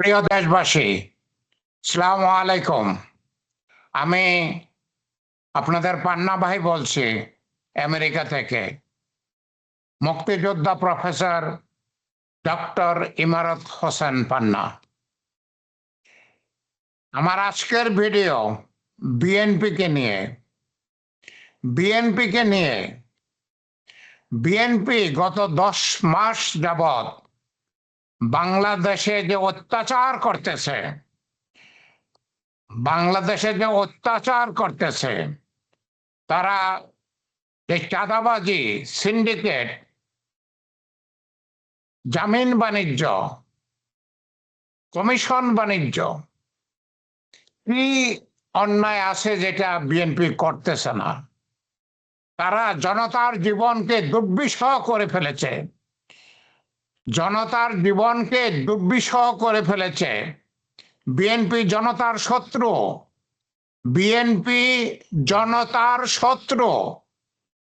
প্রিয় দেশবাসী, সালাম আলাইকুম। আমি আপনাদের পান্না ভাই বলছি আমেরিকা থেকে। মুক্তিযোদ্ধা প্রফেসর ডক্টর ইমারত হোসেন পান্না। আমার আজকের ভিডিও বিএনপিকে নিয়ে। বিএনপিকে নিয়ে। বিএনপি গত দশ মাস যাবত বাংলাদেশে যে অত্যাচার করতেছে, বাংলাদেশে যে অত্যাচার করতেছে, তারা এই চাঁদাবাজি, সিন্ডিকেট, জামিন বাণিজ্য, কমিশন বাণিজ্য, কি অন্যায় আছে যেটা বিএনপি করতেছে না? তারা জনতার জীবনকে দুর্বিষহ করে ফেলেছে। জনতার জীবনকে দুর্বিষহ করে ফেলেছে। বিএনপি জনতার শত্রু। বিএনপি জনতার শত্রু।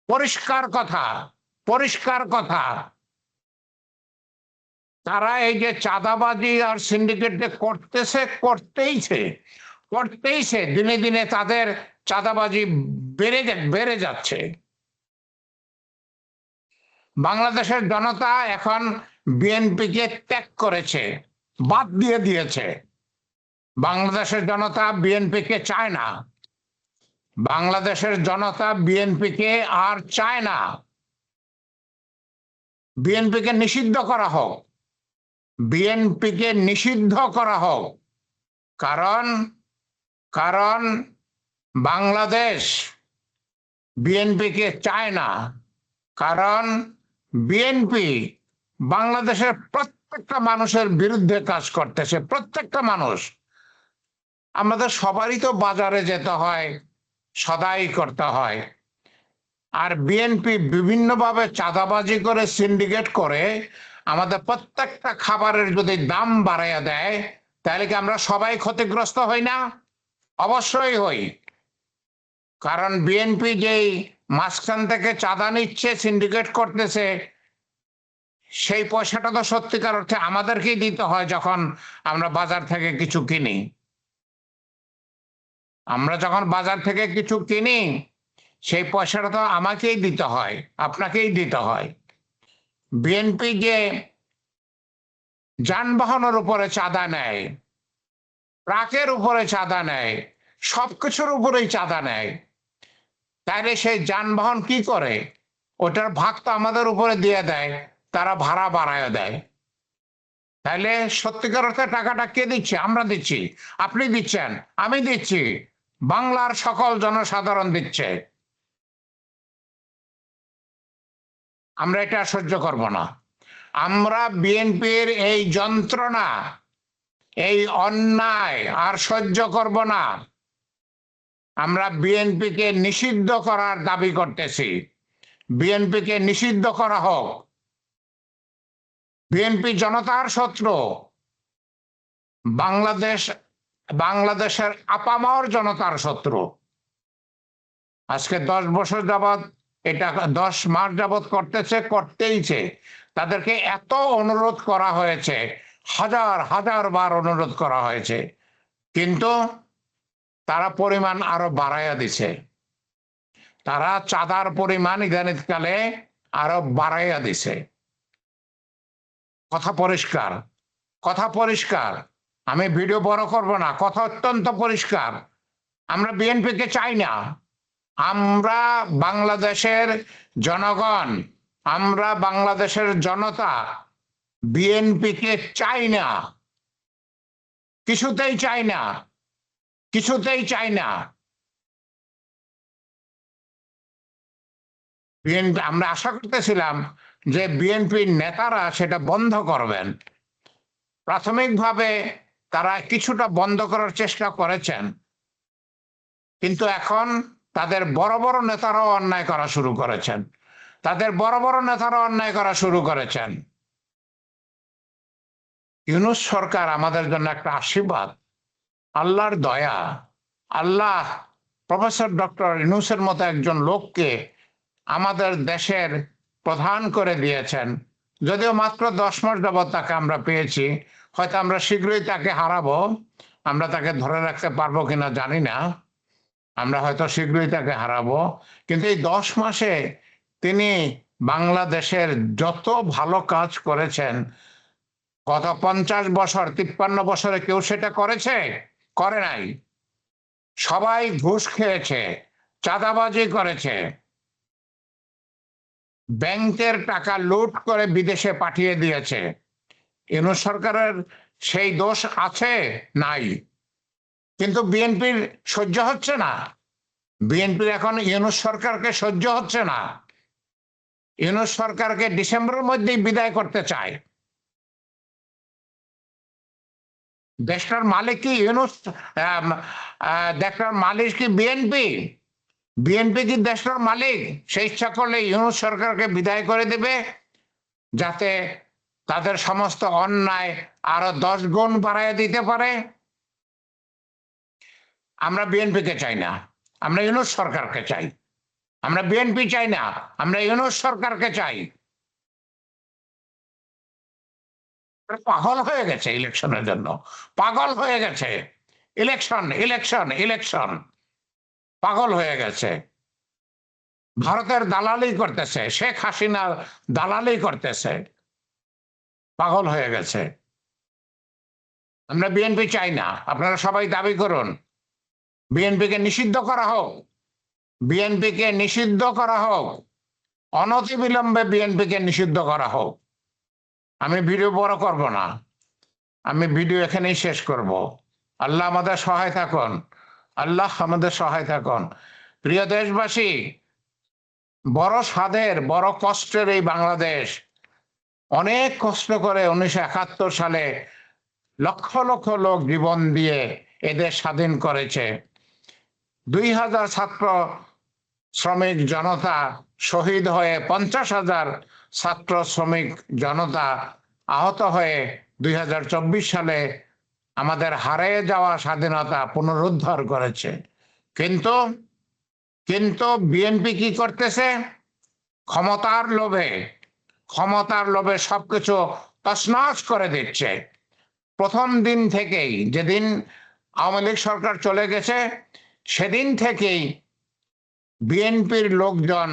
পরিষ্কার কথা পরিষ্কার কথা। তারা এই যে চাঁদাবাজি আর সিন্ডিকেট করতেছে, করতেইছে করতেইছে, দিনে দিনে তাদের চাঁদাবাজি বেড়ে বেড়ে যাচ্ছে। বাংলাদেশের জনতা এখন বিএনপিকে ত্যাগ করেছে, বাদ দিয়ে দিয়েছে। বাংলাদেশের জনতা বিএনপিকে চায় না। বাংলাদেশের জনতা বিএনপিকে আর চায় না। বিএনপিকে নিষিদ্ধ করা হোক। বিএনপিকে নিষিদ্ধ করা হোক। কারণ কারণ বাংলাদেশ বিএনপিকে চায় না। কারণ বিএনপি বাংলাদেশের প্রত্যেকটা মানুষের বিরুদ্ধে কাজ করতেছে, প্রত্যেকটা মানুষ। আমাদের সবারই তো বাজারে যেতে হয়, সদাই করতে হয়। আর বিএনপি বিভিন্নভাবে চাঁদাবাজি করে সিন্ডিকেট করে, আমাদের প্রত্যেকটা খাবারের যদি দাম বাড়াইয়া দেয়, তাহলে কি আমরা সবাই ক্ষতিগ্রস্ত হই না? অবশ্যই হই। কারণ বিএনপি যেই মাঝখান থেকে চাঁদা নিচ্ছে সিন্ডিকেট করতেছে সেই পয়সাটা তো সত্যিকার অর্থে আমাদেরকেই দিতে হয় যখন আমরা বাজার থেকে কিছু কিনি। আমরা যখন বাজার থেকে কিছু কিনি, সেই পয়সাটা তো আমাকেই দিতে হয়, আপনাকেই দিতে হয়। বিএনপি যে যানবাহনের উপরে চাঁদা নেয়, ট্রাকের উপরে চাঁদা নেয়, সবকিছুর উপরেই চাঁদা নেয় তাইলে সেই যানবাহন কি করে? ওটার ভাগ তো আমাদের উপরে দিয়ে দেয়। তারা ভাড়া বাড়ায় দেয়। তাহলে সত্যিকার অর্থে টাকাটা কে দিচ্ছে? আমরা দিচ্ছি। আপনি দিচ্ছেন, আমি দিচ্ছি। বাংলার সকল জনসাধারণ দিচ্ছে। আমরা এটা সহ্য করব না। আমরা বিএনপির এই যন্ত্রণা, এই অন্যায় আর সহ্য করব না। আমরা বিএনপিকে নিষিদ্ধ করার দাবি করতেছি। বিএনপিকে নিষিদ্ধ করা হোক। বিএনপি জনতার শত্রু। বাংলাদেশ, বাংলাদেশের আপামর জনতার শত্রু। আজকে দশ বছর যাবৎ এটা দশ মাস যাবৎ করতেছে, করতেইছে। তাদেরকে এত অনুরোধ করা হয়েছে, হাজার হাজার বার অনুরোধ করা হয়েছে। কিন্তু তারা পরিমাণ আরও বাড়াইয়া দিছে। তারা চাঁদার পরিমাণ ইদানিতকালে আরও বাড়াইয়া দিছে। কথা পরিষ্কার কথা পরিষ্কার। আমি ভিডিও বড় করব না, কথা অত্যন্ত পরিষ্কার। আমরা বিএনপিকে চাই না। আমরা বাংলাদেশের জনগণ, আমরা বাংলাদেশের জনতা বিএনপিকে চাই না। কিছুতেই চাই না, কিছুতেই চাই না। বিএনপি, আমরা আশা করতেছিলাম যে বিএনপির নেতারা সেটা বন্ধ করবেন। প্রাথমিকভাবে তারা কিছুটা বন্ধ করার চেষ্টা করেছেন। কিন্তু এখন তাদের বড় বড় নেতারাও অন্যায় করা শুরু করেছেন। তাদের বড় বড় নেতারা অন্যায় করা শুরু করেছেন। ইউনুস সরকার আমাদের জন্য একটা আশীর্বাদ। আল্লাহর দয়া। আল্লাহ প্রফেসর ডক্টর ইউনুসের মতো একজন লোককে আমাদের দেশের প্রধান করে দিয়েছেন। যদিও মাত্র দশ মাস যাবৎ তাকে আমরা পেয়েছি, হয়তো আমরা শীঘ্রই তাকে হারাবো, আমরা তাকে ধরে রাখতে পারব কিনা জানি না। আমরা হয়তো শীঘ্রই তাকে হারাবো। কিন্তু এই দশ মাসে তিনি বাংলাদেশের যত ভালো কাজ করেছেন, গত পঞ্চাশ বছর, তিপ্পান্ন বছরে কেউ সেটা করেছে? করে নাই। সবাই ঘুষ খেয়েছে, চাঁদাবাজি করেছে। ব্যাংকের টাকা লুট করে বিদেশে পাঠিয়ে দিয়েছে। ইউনুস সরকারের সেই দোষ আছে নাই। কিন্তু বিএনপির সহ্য হচ্ছে না। বিএনপির এখন ইউনুস সরকারকে সহ্য হচ্ছে না। ইউনুস সরকারকে ডিসেম্বরের মধ্যেই বিদায় করতে চায়। দেশটার মালিক কি ইউনুস? দেশটার মালিক কি বিএনপি? বিএনপি কি দেশটার মালিক? সে ইচ্ছা করলে ইউনুস সরকারকে বিদায় করে দেবে যাতে তাদের সমস্ত অন্যায় আরও দশ গুণ বাড়ায় দিতে পারে। আমরা বিএনপিকে চাই না, আমরা ইউনুস সরকারকে চাই। আমরা বিএনপি চাই না, আমরা ইউনুস সরকারকে চাই। পাগল হয়ে গেছে ইলেকশনের জন্য, পাগল হয়ে গেছে। Election election election. পাগল হয়ে গেছে। ভারতের দালালি করতেছে, শেখ হাসিনা দালালি করতেছে, পাগল হয়ে গেছে। আমরা বিএনপি চাই না, আপনারা সবাই দাবি করুন। বিএনপিকে নিষিদ্ধ করা হোক, বিএনপিকে নিষিদ্ধ করা হোক, অনতিবিলম্বে বিএনপিকে নিষিদ্ধ করা হোক। আমি ভিডিও বড় করব না, আমি ভিডিও এখানেই শেষ করব। আল্লাহ আমাদের সহায় থাকুন। আল্লাহ আমাদের সহায় থাকুন। প্রিয় দেশবাসী, বড় স্বাদের, বড় কষ্টের এই বাংলাদেশ অনেক কষ্ট করে উনিশশো একাত্তর সালে লক্ষ লক্ষ লোক জীবন দিয়ে এদের স্বাধীন করেছে। দুই হাজার ছাত্র শ্রমিক জনতা শহীদ হয়ে পঞ্চাশ হাজার ছাত্র শ্রমিক জনতা আহত হয়ে দুই হাজার চব্বিশ সালে আমাদের হারিয়ে যাওয়া স্বাধীনতা পুনরুদ্ধার করেছে। কিন্তু কিন্তু বিএনপি কি করতেছে? ক্ষমতার লোভে ক্ষমতার লোভে সবকিছু তছনছ করে দিচ্ছে। প্রথম দিন থেকেই, যেদিন আওয়ামী লীগ সরকার চলে গেছে, সেদিন থেকেই বিএনপির লোকজন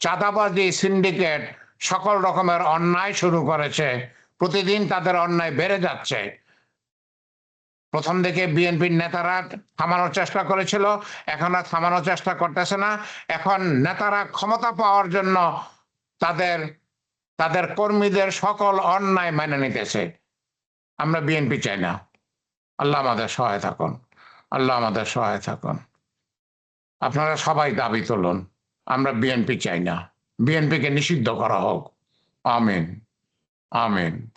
চাঁদাবাজি, সিন্ডিকেট, সকল রকমের অন্যায় শুরু করেছে। প্রতিদিন তাদের অন্যায় বেড়ে যাচ্ছে। প্রথম দিকে বিএনপির নেতারা থামানোর চেষ্টা করেছিল, এখন আর থামানোর চেষ্টা করতেছে না। এখন নেতারা ক্ষমতা পাওয়ার জন্য তাদের তাদের কর্মীদের সকল অন্যায় মেনে নিতেছে। আমরা বিএনপি চাই না। আল্লাহ আমাদের সহায় থাকুন। আল্লাহ আমাদের সহায় থাকুন। আপনারা সবাই দাবি তুলুন, আমরা বিএনপি চাই না। বিএনপিকে নিষিদ্ধ করা হোক। আমিন। আমিন।